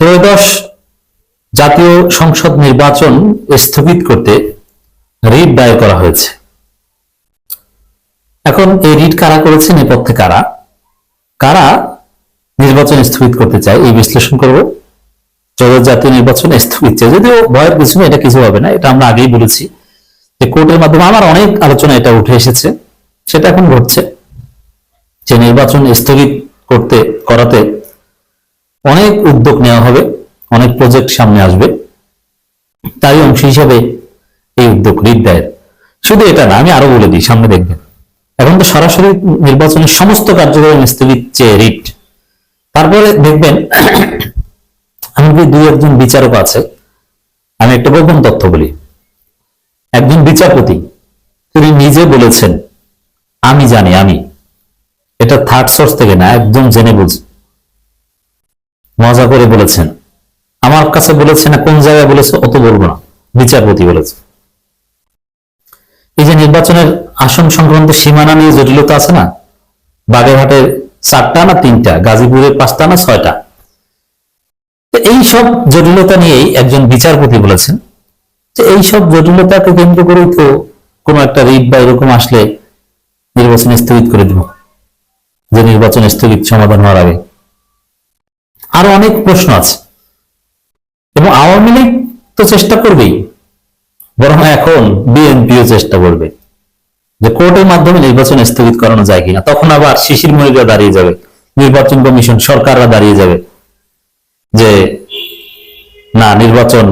ত্রয়োদশ জাতীয় সংসদ নির্বাচন স্থগিত করতে রিট দায়ের করা হয়েছে। এখন এই রিট কারা করেছে নেপথ্যে কারা? কারা নির্বাচন স্থগিত করতে চায় এই বিশ্লেষণ করব। ত্রয়োদশ জাতীয় নির্বাচন স্থগিত চায়। যদিও ভয়ের কিছু নেই, এটা কিছু হবে না এটা আমরা আগেই বলেছি যে কোর্টের মাধ্যমে আমার অনেক আলোচনা এটা উঠে এসেছে সেটা এখন ঘটছে। যে নির্বাচন স্থগিত করতে করাতে অনেক উদ্যোগ নেওয়া হবে, অনেক প্রজেক্ট সামনে আসবে। তারই অংশ হিসাবে এই উদ্যোগ রিট দায়ের শুধু এটা না, আমি আরও বলে দিই, সামনে দেখবেন। এখন তো সরাসরি নির্বাচনের সমস্ত কার্যক্রম স্থগিত চেয়ে রিট তারপরে দেখবেন এমনকি দুই একজন বিচারক আছে, আমি একটা গোপন তথ্য বলি। একজন বিচারপতি, তিনি নিজে বলেছেন, আমি জানি, আমি। এটা থার্ড সোর্স থেকে না, একদম জেনে বুঝ মজা করে বলেছেন। আমার কাছে বলেছে না, কোন জায়গায় বলেছে অত বলব না। বিচারপতি বলেছে। এই যে নির্বাচনের আসন সংক্রান্ত সীমানা নিয়ে জটিলতা আছে না, বাগেরহাটের চারটা না তিনটা, গাজীপুরের পাঁচটা না ছয়টা? তো এই সব জটিলতা নিয়েই একজন বিচারপতি বলেছেন। যে এই সব জটিলতাকে কেন্দ্র করেই তো কোনো একটা রিট বা এরকম আসলে নির্বাচন স্থগিত করে দিব, যে নির্বাচন স্থগিত সমাধান হওয়ার আগে। আরও অনেক প্রশ্ন আছে। এবং আওয়ামী লীগ তো চেষ্টা করবেই। বরং এখন বিএনপিও চেষ্টা করবে। যে কোর্টের মাধ্যমে নির্বাচন স্থগিত করানো যায় কিনা। তখন আবার শিশির মহিলা দাঁড়িয়ে যাবে। নির্বাচন কমিশন সরকাররা দাঁড়িয়ে যাবে। যে না, নির্বাচন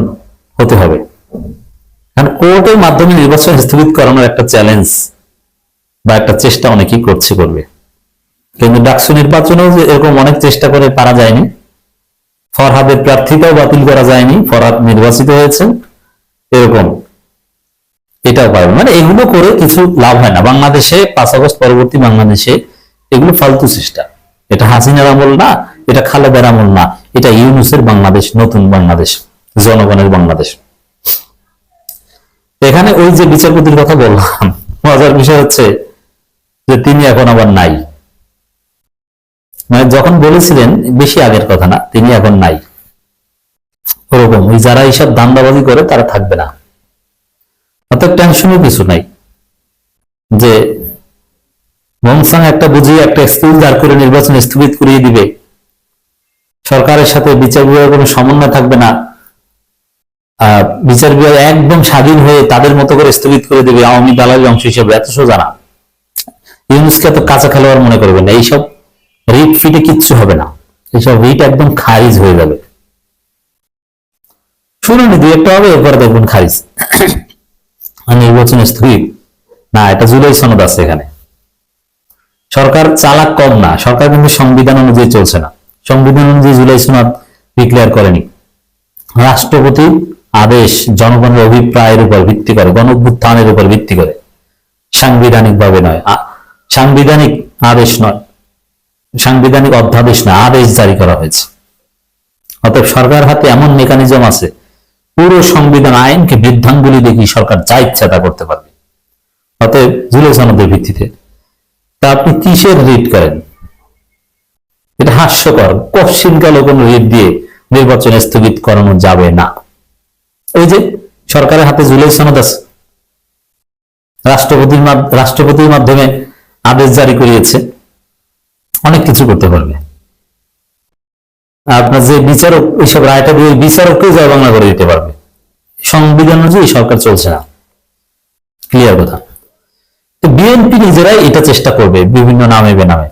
হতে হবে। কারণ কোর্টের মাধ্যমে নির্বাচন স্থগিত করানোর একটা চ্যালেঞ্জ বা একটা চেষ্টা অনেকেই করছে, করবে। কিন্তু ডাকসু নির্বাচনেও যে এরকম অনেক চেষ্টা করে পারা যায়নি। ফরহাদের প্রার্থীতাও বাতিল করা যায়নি, ফরহাদ নির্বাচিত হয়েছেন এরকম। এটাও পারবে মানে এগুলো করে কিছু লাভ হয় না। বাংলাদেশে পাঁচ আগস্ট পরবর্তী বাংলাদেশে এগুলো ফালতু চেষ্টা। এটা হাসিনার আমল না, এটা খালেদার আমল না, এটা ইউনুসের বাংলাদেশ, নতুন বাংলাদেশ, জনগণের বাংলাদেশ। এখানে ওই যে বিচারপতির কথা বললাম, মজার বিষয় হচ্ছে যে তিনি এখন আবার নাই। মানে যখন বলেছিলেন, বেশি আগের কথা না, তিনি এখন নাই। ওরকম, ওই যারা এইসব দান্দাবাজি করে, তারা থাকবে না। অর্থাৎ টেনশনের কিছু নাই। যে মংসাং একটা বুঝিয়ে, একটা স্কুল দাঁড় করে, নির্বাচন স্থগিত করিয়ে দিবে। সরকারের সাথে বিচার বিভাগের কোনো সমন্বয় থাকবে না। বিচার বিভাগ একদম স্বাধীন হয়ে তাদের মতো করে স্থগিত করে দেবে আওয়ামী দালালি অংশ হিসেবে, এত সোজা না। ইউনুসকে এত কাঁচা খেলোয়াড় মনে করবেন না। এইসব রিট ফিটে কিচ্ছু হবে না। এইসব রিট একদম খারিজ হয়ে যাবে। শুনুন দুই একটা হবে, এরপরে দেখবেন খারিজ। নির্বাচন স্থগিত না, এটা জুলাই সনদ আছে এখানে। সরকার চালাক কম না, সরকার কিন্তু সংবিধান অনুযায়ী চলছে না। সংবিধান অনুযায়ী জুলাই সনদ ডিক্লেয়ার করেনি। রাষ্ট্রপতি আদেশ জনগণের অভিপ্রায়ের উপর ভিত্তি করে গণ উপর ভিত্তি করে। সাংবিধানিক ভাবে নয় সাংবিধানিক আদেশ নয়। সাংবিধানিক অধ্যাদেশ না, আদেশ জারি করা হয়েছে। অতএব সরকার হাতে এমন মেকানিজম আছে, পুরো সংবিধান আইনকে বৃদ্ধাঙ্গুলি দেখি সরকার যা ইচ্ছা তা করতে পারবে। অতএব জুলাই সনদের ভিত্তিতে, তা আপনি কিসের রিট করেন? এটা হাস্যকর কশ্চিনকালে কোনো রিট দিয়ে নির্বাচন স্থগিত করানো যাবে না। ওই যে সরকারের হাতে জুলাই আছে, রাষ্ট্রপতির রাষ্ট্রপতির মাধ্যমে আদেশ জারি করিয়েছে অনেক কিছু করতে পারবে। আপনার যে বিচারক, এইসব রায়টা দিয়ে বিচারককেও জয় বাংলা করে দিতে পারবে। সংবিধান অনুযায়ী সরকার চলছে না। ক্লিয়ার কথা। তো বিএনপি নিজেরাই এটা চেষ্টা করবে বিভিন্ন নামে বেনামে।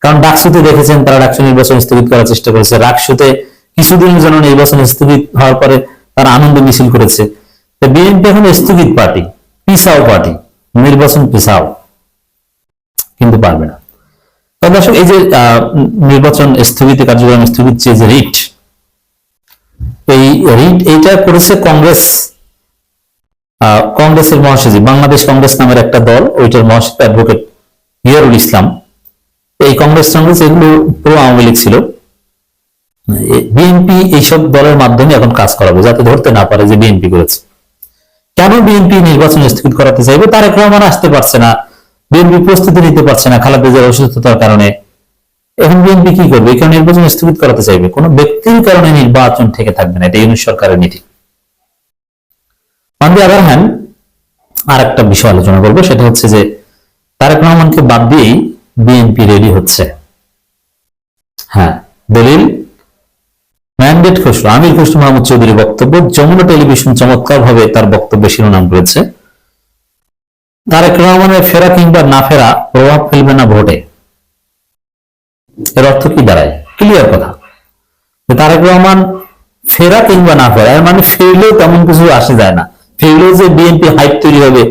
কারণ ডাকসুতে দেখেছেন, তারা ডাকসু নির্বাচন স্থগিত করার চেষ্টা করেছে। রাকসুতে কিছুদিনের জন্য নির্বাচন স্থগিত হওয়ার পরে তারা আনন্দ মিছিল করেছে। তো বিএনপি এখন স্থগিত পার্টি, পিসাও পার্টি, নির্বাচন পিসাও। কিন্তু পারবে না। দর্শক, এই যে নির্বাচন স্থগিত, কার্যক্রম স্থগিত যে রিট, এই রিট এইটা করেছে কংগ্রেস কংগ্রেসের মহাসচিব, বাংলাদেশ কংগ্রেস নামের একটা দল, ওইটার মহাসচিব অ্যাডভোকেট হিয়ারুল ইসলাম। এই কংগ্রেস কংগ্রেস এগুলো পুরো আওয়ামী লীগ ছিল। বিএনপি এইসব দলের মাধ্যমে এখন কাজ করাবো, যাতে ধরতে না পারে যে বিএনপি করেছে। কেন বিএনপি নির্বাচন স্থগিত করাতে চাইবে? তারেক রহমান আসতে পারছে না। বিএনপি প্রস্তুতি নিতে পারছে না, খালেদা জিয়ার অসুস্থতার কারণে। এখন বিএনপি কি করবে? এই নির্বাচন স্থগিত করাতে চাইবে? কোনো ব্যক্তির কারণে নির্বাচন থেকে থাকবে না, এটা ইউনিট সরকারের নীতি। অন দি আদার হ্যান্ড আর একটা বিষয় আলোচনা করব, সেটা হচ্ছে যে তারেক রহমানকে বাদ দিয়েই বিএনপি রেডি হচ্ছে। হ্যাঁ দলিল, ম্যান্ডেট খসরু, আমির খসরু মাহমুদ চৌধুরী বক্তব্য, যমুনা টেলিভিশন চমৎকার ভাবে তার বক্তব্য শিরোনাম করেছে তারেক রহমানের ফেরা কিংবা না ফেরা প্রভাব ফেলবে না ভোটে। এর অর্থ কি দাঁড়ায়? ক্লিয়ার কথা। তারেক রহমান ফেরা কিংবা না ফেরা মানে ফেরলেও তেমন কিছু আসে যায় না। ফেরলেও যে বিএনপি হাইপ তৈরি হবে,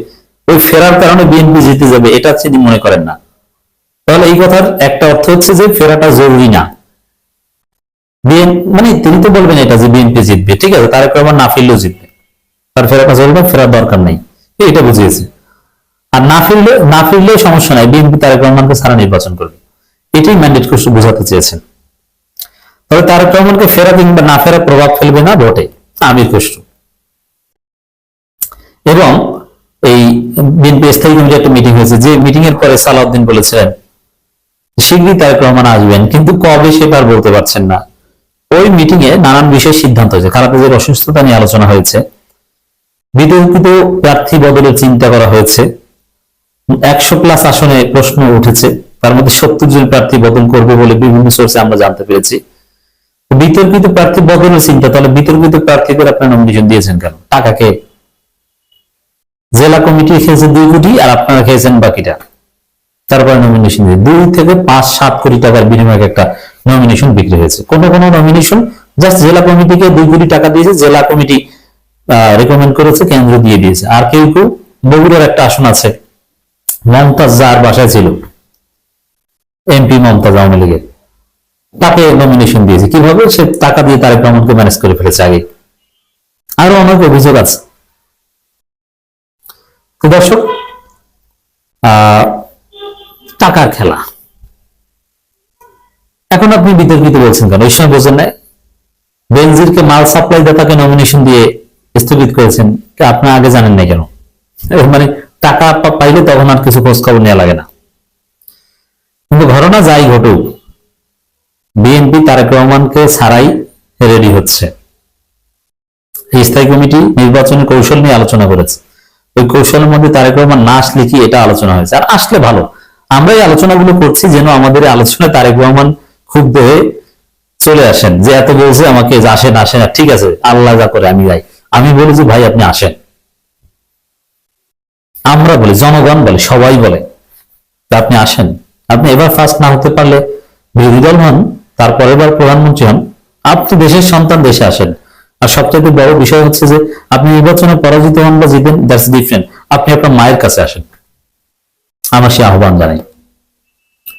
ওই ফেরার কারণে বিএনপি জিতে যাবে, এটা তিনি মনে করেন না। তাহলে এই কথার একটা অর্থ হচ্ছে যে ফেরাটা জরুরি না। মানে তিনি তো বলবেন এটা যে বিএনপি জিতবে, ঠিক আছে? তারেক রহমান না ফিরলেও জিতবে। তার ফেরাটা জরুরি না, ফেরার দরকার নেই। এটা বুঝিয়েছে। আর না ফিরলে, না ফিরলেও সমস্যা নাই, বিএনপি তারেক রহমানকে ছাড়া নির্বাচন করবে। এটাই ম্যান্ডেট খুশি বোঝাতে চেয়েছেন। তবে তারেক রহমানকে ফেরা কিংবা না ফেরা প্রভাব ফেলবে না ভোটে আমির খুশরু এবং এই বিএনপি স্থায়ী কমিটির একটা মিটিং হয়েছে, যে মিটিং এর পরে সালাউদ্দিন বলেছিলেন শীঘ্রই তারেক রহমান আসবেন, কিন্তু কবে সেটা আর বলতে পারছেন না। ওই মিটিং এ নানান বিষয়ে সিদ্ধান্ত হয়েছে। খারাপের অসুস্থতা নিয়ে আলোচনা হয়েছে। বিতর্কিত প্রার্থী বদলের চিন্তা করা হয়েছে। একশো প্লাস আসনে প্রশ্ন উঠেছে। তার মধ্যে সত্তর জন প্রার্থী বদল করবে বলে বিভিন্ন সোর্সে আমরা জানতে পেরেছি। বিতর্কিত প্রার্থী বদলের চিন্তা, তাহলে বিতর্কিত প্রার্থীদের আপনার নমিনেশন দিয়েছেন কেন? টাকাকে জেলা কমিটি খেয়েছে দুই কোটি, আর আপনারা খেয়েছেন বাকিটা। তারপরে নমিনেশন দিয়ে। দুই থেকে পাঁচ, সাত কোটি টাকার বিনিময়ে একটা নমিনেশন বিক্রি হয়েছে। কোন কোন নমিনেশন জাস্ট জেলা কমিটিকে দুই কোটি টাকা দিয়েছে, জেলা কমিটি রেকমেন্ড করেছে, কেন্দ্র দিয়ে দিয়েছে। আর কেউ কেউ বগুড়ার একটা আসন আছে মমতাজ যার বাসায় ছিল। এমপি মমতাজ আওয়ামী লীগের। তাকে নমিনেশন দিয়েছে। কীভাবে? সে টাকা দিয়ে তারেক রহমানকে ম্যানেজ করে ফেলেছে আগে। আরও অনেক অভিযোগ আছে। তো দর্শক টাকার খেলা। এখন আপনি বিতর্কিত বলছেন কেন? ওই সময় বোঝেন না বেনজিরকে মাল সাপ্লাই দাতাকে নমিনেশন দিয়ে স্থগিত করেছেন। আপনি আগে জানেন না কেন? মানে টাকা পাইলে তখন আর কিছু খোঁজ খবর নেওয়া লাগে না। কিন্তু ঘটনা যাই ঘটুক বিএনপি তারেক রহমানকে ছাড়াই রেডি হচ্ছে। স্থায়ী কমিটি নির্বাচনের কৌশল নিয়ে আলোচনা করেছে। ওই কৌশলের মধ্যে তারেক রহমান না আসলে কি এটা আলোচনা হয়েছে? আর আসলে ভালো। আমরা এই আলোচনাগুলো করছি যেন আমাদের আলোচনায় তারেক রহমান খুব হয়ে চলে আসেন। যে এত বলছে আমাকে আসেন আসেন। ঠিক আছে, আল্লাহ যা করে আমি যাই। আমি বলি যে, ভাই, আপনি আসেন। আমরা বলি, জনগণ বলে, সবাই বলে আপনি আসেন। আপনি এবার ফার্স্ট না হতে পারলে বিরোধী দল হন, তারপর এবার প্রধানমন্ত্রী হন আপনি দেশের সন্তান দেশে আসেন। আর সবচেয়ে বড় বিষয় হচ্ছে যে, আপনি নির্বাচনে পরাজিত হন বা জিতেন দ্যাটস ডিফারেন্ট আপনি আপনার মায়ের কাছে আসেন। আমার সে আহ্বান জানাই।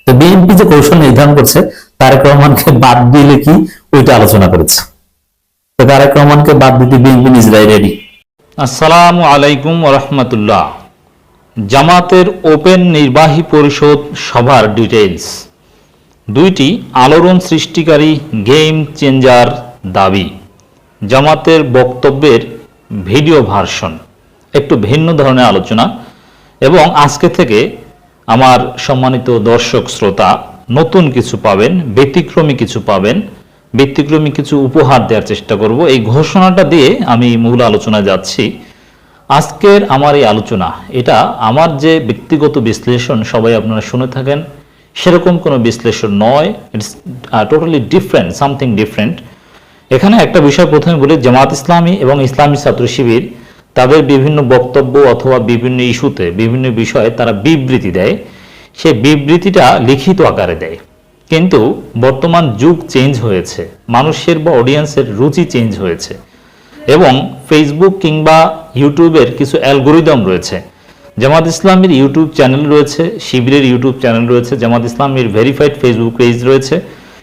তো বিএনপি যে কৌশল নির্ধারণ করছে, তারেক রহমানকে বাদ দিলে কি? ওইটা আলোচনা করেছে। তো তারেক রহমানকে বাদ দিতে বিএনপি নিজেরাই রেডি আসসালামু আলাইকুম রহমতুল্লাহ। জামাতের ওপেন নির্বাহী পরিষদ সভার ডিটেইলস। দুইটি আলোড়ন সৃষ্টিকারী গেম চেঞ্জার দাবি। জামাতের বক্তব্যের ভিডিও ভার্সন। একটু ভিন্ন ধরনের আলোচনা। এবং আজকে থেকে আমার সম্মানিত দর্শক শ্রোতা নতুন কিছু পাবেন, ব্যতিক্রমী কিছু পাবেন, ব্যতিক্রমী কিছু উপহার দেওয়ার চেষ্টা করব। এই ঘোষণাটা দিয়ে আমি মূল আলোচনায় যাচ্ছি। আজকের আমার এই আলোচনা, এটা আমার যে ব্যক্তিগত বিশ্লেষণ সবাই আপনারা শুনে থাকেন, সেরকম কোনো বিশ্লেষণ নয় it's totally different something different এখানে একটা বিষয় প্রথমে বলি, জামাত ইসলামী এবং ইসলামী ছাত্র শিবির, তাদের বিভিন্ন বক্তব্য অথবা বিভিন্ন ইস্যুতে বিভিন্ন বিষয়ে তারা বিবৃতি দেয়। সেই বিবৃতিটা লিখিত আকারে দেয়। কিন্তু বর্তমান যুগ চেঞ্জ হয়েছে, মানুষের বা অডিয়েন্সের রুচি চেঞ্জ হয়েছে। এবং ফেসবুক কিংবা ইউটিউবের কিছু অ্যালগোরিদম রয়েছে। জামাত ইসলামের ইউটিউব চ্যানেল রয়েছে, শিবিরের ইউটিউব চ্যানেল রয়েছে, জামাত ইসলামের ভেরিফাইড ফেসবুক পেজ রয়েছে,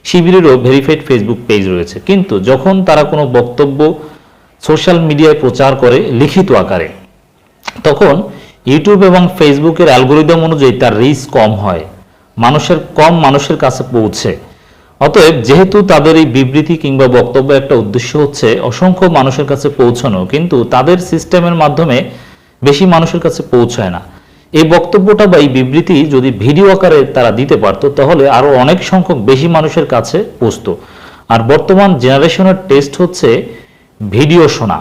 শিবিরেরও ভেরিফাইড ফেসবুক পেজ রয়েছে। কিন্তু যখন তারা কোনো বক্তব্য সোশ্যাল মিডিয়ায় প্রচার করে লিখিত আকারে, তখন ইউটিউব এবং ফেসবুকের অ্যালগোরিদম অনুযায়ী তার রিচ কম হয়। মানুষের কম মানুষের কাছে পৌঁছে। অতএব যেহেতু তাদের এই বিবৃতি কিংবা বক্তব্য একটা উদ্দেশ্য হচ্ছে অসংখ্য মানুষের কাছে পৌঁছানো, কিন্তু তাদের সিস্টেমের মাধ্যমে বেশি মানুষের কাছে পৌঁছায় না। এই বক্তব্যটা বা এই বিবৃতি যদি ভিডিও আকারে তারা দিতে পারতো, তাহলে আরও অনেক সংখ্যক বেশি মানুষের কাছে পৌঁছতো। আর বর্তমান জেনারেশনের টেস্ট হচ্ছে ভিডিও শোনা।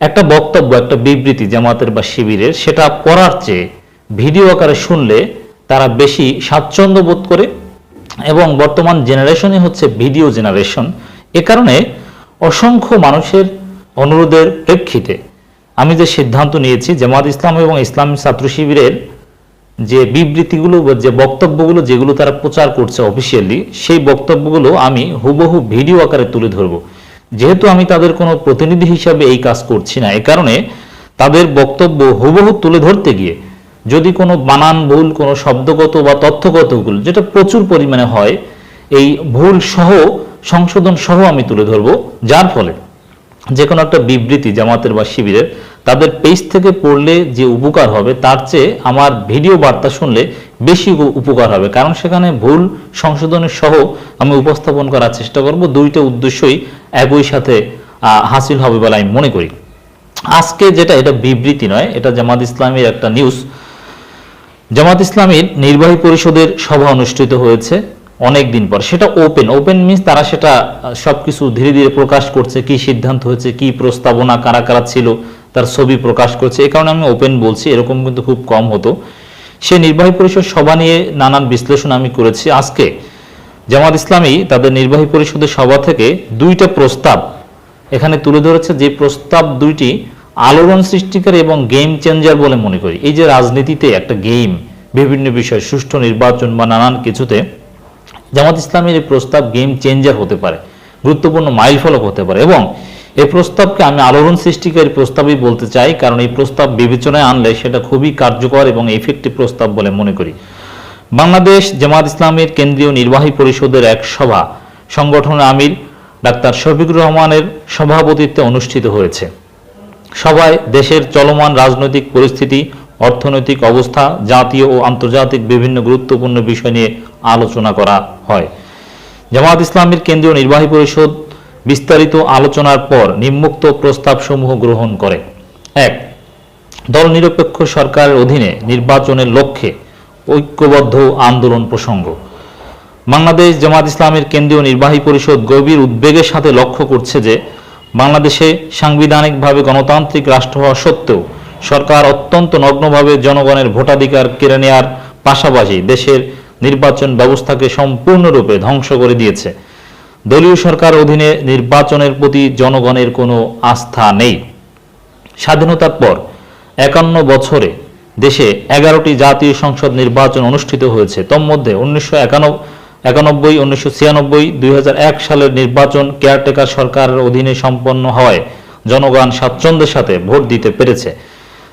একটা বক্তব্য, একটা বিবৃতি জামাতের বা শিবিরের, সেটা পড়ার চেয়ে ভিডিও আকারে শুনলে তারা বেশি স্বাচ্ছন্দ্য বোধ করে এবং বর্তমান জেনারেশনই হচ্ছে ভিডিও জেনারেশন। এ কারণে অসংখ্য মানুষের অনুরোধের প্রেক্ষিতে আমি যে সিদ্ধান্ত নিয়েছি, জামাত ইসলাম এবং ইসলামী ছাত্র শিবিরের যে বিবৃতিগুলো যে বক্তব্যগুলো যেগুলো তারা প্রচার করছে অফিসিয়ালি সেই বক্তব্যগুলো আমি হুবহু ভিডিও আকারে তুলে ধরব। যেহেতু আমি তাদের কোনো প্রতিনিধি হিসাবে এই কাজ করছি না, এ কারণে তাদের বক্তব্য হুবহু তুলে ধরতে গিয়ে যদি কোনো বানান ভুল, কোনো শব্দগত বা তথ্যগত ভুল, যেটা প্রচুর পরিমাণে হয়, এই ভুল সহ সংশোধন সহ আমি তুলে ধরব। যার ফলে যে কোনো একটা বিবৃতি জামাতের বা শিবিরের তাদের পেজ থেকে পড়লে যে উপকার হবে, তার চেয়ে আমার ভিডিও বার্তা শুনলে বেশি উপকার হবে। কারণ সেখানে ভুল সংশোধনের সহ আমি উপস্থাপন করার চেষ্টা করব। দুইটা উদ্দেশ্যই একই সাথে হাসিল হবে বলে আমি মনে করি। আজকে যেটা, এটা বিবৃতি নয়, এটা জামাত ইসলামের একটা নিউজ জামাত ইসলামীর নির্বাহী পরিষদের সভা অনুষ্ঠিত হয়েছে অনেক দিন পর। সেটা ওপেন ওপেন মিন্স তারা সেটা, সবকিছু ধীরে ধীরে প্রকাশ করছে, কি সিদ্ধান্ত হয়েছে, কি প্রস্তাবনা, কারা কারা ছিল, তার ছবি প্রকাশ করছে। এ কারণে আমি ওপেন বলছি, এরকম কিন্তু খুব কম হতো। সে নির্বাহী পরিষদ সভা নিয়ে নানান বিশ্লেষণ আমি করেছি। আজকে জামাত ইসলামী তাদের নির্বাহী পরিষদের সভা থেকে দুইটা প্রস্তাব এখানে তুলে ধরেছে। যে প্রস্তাব দুইটি আলোড়ন সৃষ্টিকারী এবং গেম চেঞ্জার বলে মনে করি। এই যে রাজনীতিতে একটা গেম বিভিন্ন বিষয় সুষ্ঠু নির্বাচন বা নানান কিছুতে জামাত ইসলামের এই প্রস্তাব গেম চেঞ্জার হতে পারে, গুরুত্বপূর্ণ মাইল ফলক হতে পারে এবং এই প্রস্তাবকে আমি আলোড়ন সৃষ্টিকারী প্রস্তাবই বলতে চাই, কারণ এই প্রস্তাব বিবেচনায় আনলে সেটা খুবই কার্যকর এবং এফেক্টিভ প্রস্তাব বলে মনে করি। বাংলাদেশ জামাত ইসলামের কেন্দ্রীয় নির্বাহী পরিষদের এক সভা, সংগঠনের আমির ডাক্তার শফিকুর রহমানের সভাপতিত্বে অনুষ্ঠিত হয়েছে। সভায় দেশের চলমান রাজনৈতিক পরিস্থিতি, অর্থনৈতিক অবস্থা, জাতীয় ও আন্তর্জাতিক বিভিন্ন গুরুত্বপূর্ণ বিষয় নিয়ে আলোচনা করা হয়। জামাত ইসলামের কেন্দ্রীয় নির্বাহী পরিষদ বিস্তারিত আলোচনার পর নিম্মুক্ত প্রস্তাবসমূহ গ্রহণ করে। এক দল নিরপেক্ষ সরকারের অধীনে নির্বাচনের লক্ষ্যে ঐক্যবদ্ধ আন্দোলন প্রসঙ্গ। বাংলাদেশ জামাত ইসলামের কেন্দ্রীয় নির্বাহী পরিষদ গভীর উদ্বেগের সাথে লক্ষ্য করছে যে বাংলাদেশে সাংবিধানিকভাবে গণতান্ত্রিক রাষ্ট্র হওয়া সত্ত্বেও সরকার অত্যন্ত নগ্নভাবে জনগণের ভোটাধিকার কেড়ে নেওয়ার পাশাপাশি দেশের নির্বাচন ব্যবস্থাকে সম্পূর্ণরূপে ধ্বংস করে দিয়েছে। দলীয় সরকার অধীনে নির্বাচনের প্রতি জনগণের কোনো আস্থা নেই। স্বাধীনতার পর একান্ন বছরে দেশে এগারোটি জাতীয় সংসদ নির্বাচন অনুষ্ঠিত হয়েছে। তন্মধ্যে উনিশশো একান্ন একানব্বই, উনিশশো ছিয়ানব্বই, দুই সালের নির্বাচন কেয়ারটেকার সরকারের অধীনে সম্পন্ন হওয়ায় জনগণ স্বাচ্ছন্দ্যের সাথে ভোট দিতে পেরেছে।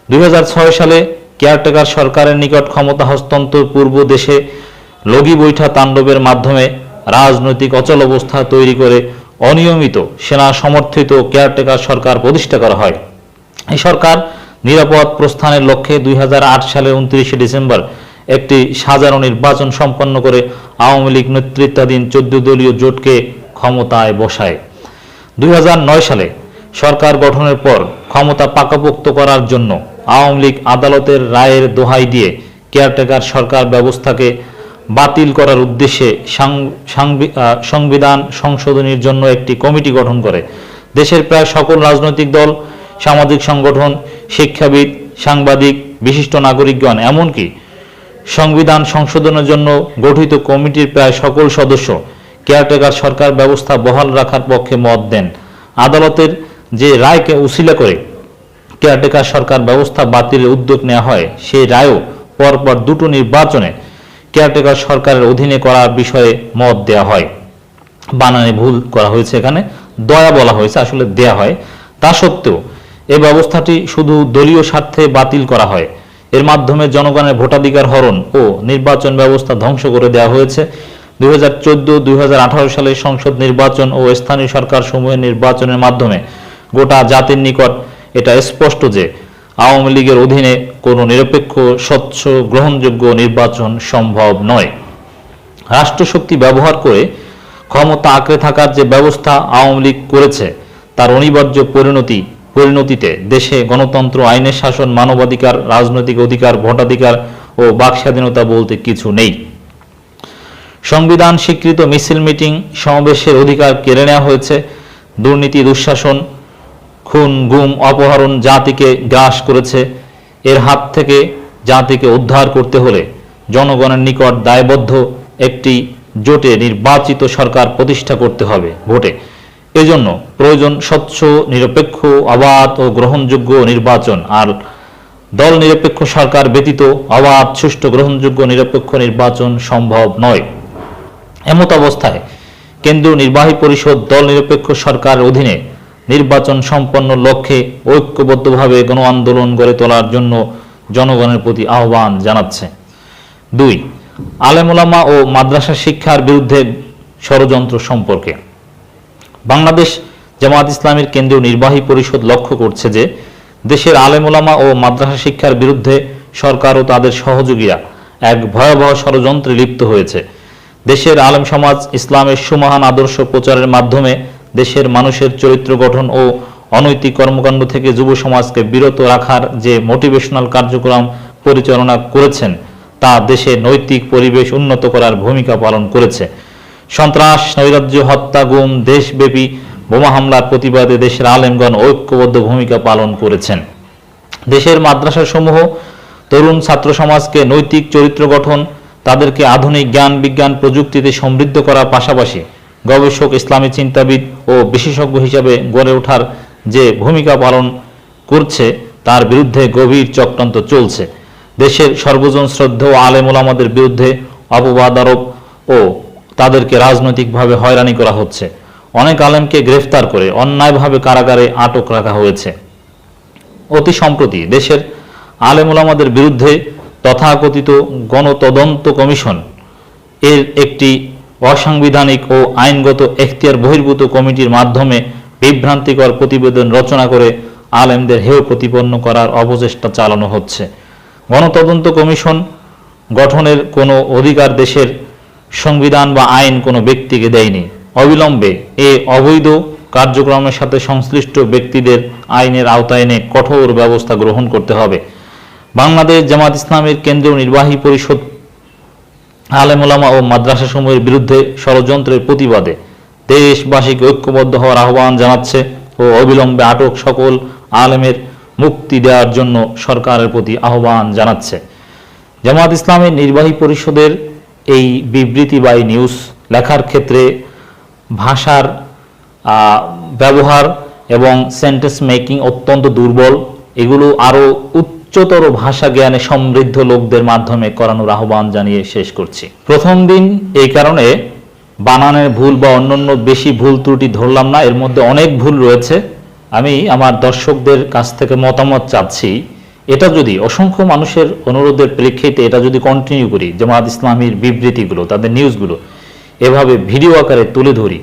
দুই হাজার ছয় সালে কেয়ারটেকার সরকারের নিকট ক্ষমতা হস্তান্তর পূর্ব দেশে লগি বৈঠা তাণ্ডবের মাধ্যমে রাজনৈতিক অচল অবস্থা তৈরি করে অনিয়মিত সেনা সমর্থিত কেয়ারটেকার সরকার প্রতিষ্ঠা করা হয়। এই সরকার নিরাপদ প্রস্থানের লক্ষ্যে দুই সালের উনত্রিশে ডিসেম্বর একটি সাজানো নির্বাচন সম্পন্ন করে আওয়ামী লীগ নেতৃত্বাধীন চোদ্দ দলীয় জোটকে ক্ষমতায় বসায়। দুই হাজার নয় সালে সরকার গঠনের পর ক্ষমতা পাকাপোক্ত করার জন্য আওয়ামী লীগ আদালতের রায়ের দোহাই দিয়ে কেয়ারটেকার সরকার ব্যবস্থাকে বাতিল করার উদ্দেশ্যে সংবিধান সংশোধনীর জন্য একটি কমিটি গঠন করে। দেশের প্রায় সকল রাজনৈতিক দল, সামাজিক সংগঠন, শিক্ষাবিদ, সাংবাদিক, বিশিষ্ট নাগরিকগণ, এমনকি সংবিধান সংশোধনের জন্য গঠিত কমিটির প্রায় সকল সদস্য কেয়ারটেকার সরকার ব্যবস্থা বহাল রাখার পক্ষে মত দেন। আদালতের যে রায়কে উসিলা করে কেয়ারটেকার সরকার ব্যবস্থা বাতিলের উদ্যোগ নেওয়া হয়, সেই রায়ও পরপর দুটো নির্বাচনে কেয়ারটেকার সরকারের অধীনে করার বিষয়ে মত দেওয়া হয়। বানানে ভুল করা হয়েছে এখানে, দয়া বলা হয়েছে, আসলে দেয়া হয়। তা সত্ত্বেও এ ব্যবস্থাটি শুধু দলীয় স্বার্থে বাতিল করা হয়। এর মাধ্যমে জনগণের ভোটাধিকার হরণ ও নির্বাচন ব্যবস্থা ধ্বংস করে দেওয়া হয়েছে। দুই হাজার চোদ্দ সালের সংসদ নির্বাচন ও স্থানীয় সরকার সমূহের নির্বাচনের মাধ্যমে গোটা জাতির নিকট এটা স্পষ্ট যে আওয়ামী লীগের অধীনে কোনো নিরপেক্ষ, স্বচ্ছ, গ্রহণযোগ্য নির্বাচন সম্ভব নয়। রাষ্ট্রশক্তি ব্যবহার করে ক্ষমতা আঁকড়ে থাকার যে ব্যবস্থা আওয়ামী লীগ করেছে, তার অনিবার্য পরিণতি পরিণতিতে দেশে গণতন্ত্র, আইনের শাসন, মানবাধিকার, রাজনৈতিক অধিকার, ভোটাধিকার ও বাক স্বাধীনতা বলতে কিছু নেই। সংবিধান স্বীকৃত মিছিল মিটিং সমাবেশের অধিকার কেড়ে নেওয়া হয়েছে। দুর্নীতি, দুঃশাসন, খুন, গুম, অপহরণ জাতিকে গ্রাস করেছে। এর হাত থেকে জাতিকে উদ্ধার করতে হলে জনগণের নিকট দায়বদ্ধ একটি জোটে নির্বাচিত সরকার প্রতিষ্ঠা করতে হবে ভোটে। এজন্য প্রয়োজন স্বচ্ছ, নিরপেক্ষ অবাধ ও গ্রহণযোগ্য নির্বাচন। আর দল নিরপেক্ষ সরকার ব্যতীত অবাধ সুষ্ঠু, গ্রহণযোগ্য, নিরপেক্ষ নির্বাচন সম্ভব নয়। এমত অবস্থায় কেন্দ্রীয় নির্বাহী পরিষদ দল নিরপেক্ষ সরকারের অধীনে নির্বাচন সম্পন্ন লক্ষ্যে ঐক্যবদ্ধভাবে গণ আন্দোলন গড়ে তোলার জন্য জনগণের প্রতি আহ্বান জানাচ্ছে। দুই আলেমুলামা ও মাদ্রাসা শিক্ষার বিরুদ্ধে ষড়যন্ত্র সম্পর্কে। বাংলাদেশ জামাত ইসলামের কেন্দ্রীয় নির্বাহী পরিষদ লক্ষ্য করছে যে দেশের আলেমুলামা ও মাদ্রাসা শিক্ষার বিরুদ্ধে সরকার ও তাদের সহযোগীরা এক ভয়াবহ ষড়যন্ত্রে লিপ্ত হয়েছে। দেশের আলেম সমাজ ইসলামের সুমহান আদর্শ প্রচারের মাধ্যমে দেশের মানুষের চরিত্র গঠন ও অনৈতিক কর্মকাণ্ড থেকে যুব সমাজকে বিরত রাখার যে মোটিভেশনাল কার্যক্রম পরিচালনা করেছেন, তা দেশে নৈতিক পরিবেশ উন্নত করার ভূমিকা পালন করেছে। সন্ত্রাস, নৈরাজ্য, হত্যা, গুম, দেশব্যাপী বোমা হামলার প্রতিবাদে দেশের আলেমগণ ঐক্যবদ্ধ ভূমিকা পালন করেছেন। দেশের মাদ্রাসা সমূহ তরুণ ছাত্র সমাজকে নৈতিক চরিত্র গঠন, তাদেরকে আধুনিক জ্ঞান, বিজ্ঞান প্রযুক্তিতে সমৃদ্ধ করার পাশাপাশি গবেষক, ইসলামী চিন্তাবিদ ও বিশেষজ্ঞ হিসাবে গড়ে ওঠার যে ভূমিকা পালন করছে, তার বিরুদ্ধে গভীর চক্রান্ত চলছে। দেশের সর্বজন শ্রদ্ধেয় আলেম ওলামাদের বিরুদ্ধে অপবাদ, আরোপ ও তাদেরকে রাজনৈতিকভাবে হয়রানি করা হচ্ছে। অনেক আলেমকে গ্রেফতার করে অন্যায়ভাবে কারাগারে আটক রাখা হয়েছে। অতি সম্প্রতি দেশের আলেমুলামাদের বিরুদ্ধে তথাকথিত গণতদন্ত কমিশন এর একটি অসাংবিধানিক ও আইনগত এখতিয়ার বহির্ভূত কমিটির মাধ্যমে বিভ্রান্তিকর প্রতিবেদন রচনা করে আলেমদের হেয় প্রতিপন্ন করার অপচেষ্টা চালানো হচ্ছে। গণতদন্ত কমিশন গঠনের কোনো অধিকার দেশের সংবিধান বা আইন কোনো ব্যক্তিকে দেয়নি। অবিলম্বে এ অবৈধ কার্যক্রমের সাথে সংশ্লিষ্ট ব্যক্তিদের আইনের আওতায় এনে কঠোর ব্যবস্থা গ্রহণ করতে হবে। বাংলাদেশ জামাত ইসলামের কেন্দ্রীয় নির্বাহী পরিষদ আলেমুলামা ও মাদ্রাসা সমূহের বিরুদ্ধে ষড়যন্ত্রের প্রতিবাদে দেশবাসীকে ঐক্যবদ্ধ হওয়ার আহ্বান জানাচ্ছে ও অবিলম্বে আটক সকল আলেমের মুক্তি দেওয়ার জন্য সরকারের প্রতি আহ্বান জানাচ্ছে। জামাত ইসলামের নির্বাহী পরিষদের এই বিবৃতি বা নিউজ লেখার ক্ষেত্রে ভাষার ব্যবহার এবং সেন্টেন্স মেকিং অত্যন্ত দুর্বল। এগুলো আরও উচ্চতর ভাষা জ্ঞানে সমৃদ্ধ লোকদের মাধ্যমে করানোর আহ্বান জানিয়ে শেষ করছি। প্রথম দিন এই কারণে বানানের ভুল বা অন্যান্য বেশি ভুল ত্রুটি ধরলাম না, এর মধ্যে অনেক ভুল রয়েছে। আমি আমার দর্শকদের কাছ থেকে মতামত চাচ্ছি এটা যদি অসংখ্য মানুষের অনুরোধের প্রেক্ষিতে এটা যদি কন্টিনিউ করি জামাত ইসলামীর বিবৃতিগুলো, তাদের নিউজগুলো এভাবে ভিডিও আকারে তুলে ধরি,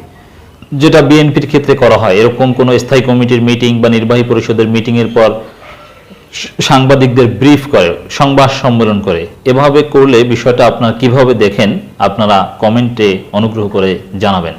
যেটা বিএনপির ক্ষেত্রে করা হয়, এরকম কোনো স্থায়ী কমিটির মিটিং বা নির্বাহী পরিষদের মিটিংয়ের পর সাংবাদিকদের ব্রিফ করে, সংবাদ সম্মেলন করে, এভাবে করলে বিষয়টা আপনারা কীভাবে দেখেন, আপনারা কমেন্টে অনুগ্রহ করে জানাবেন।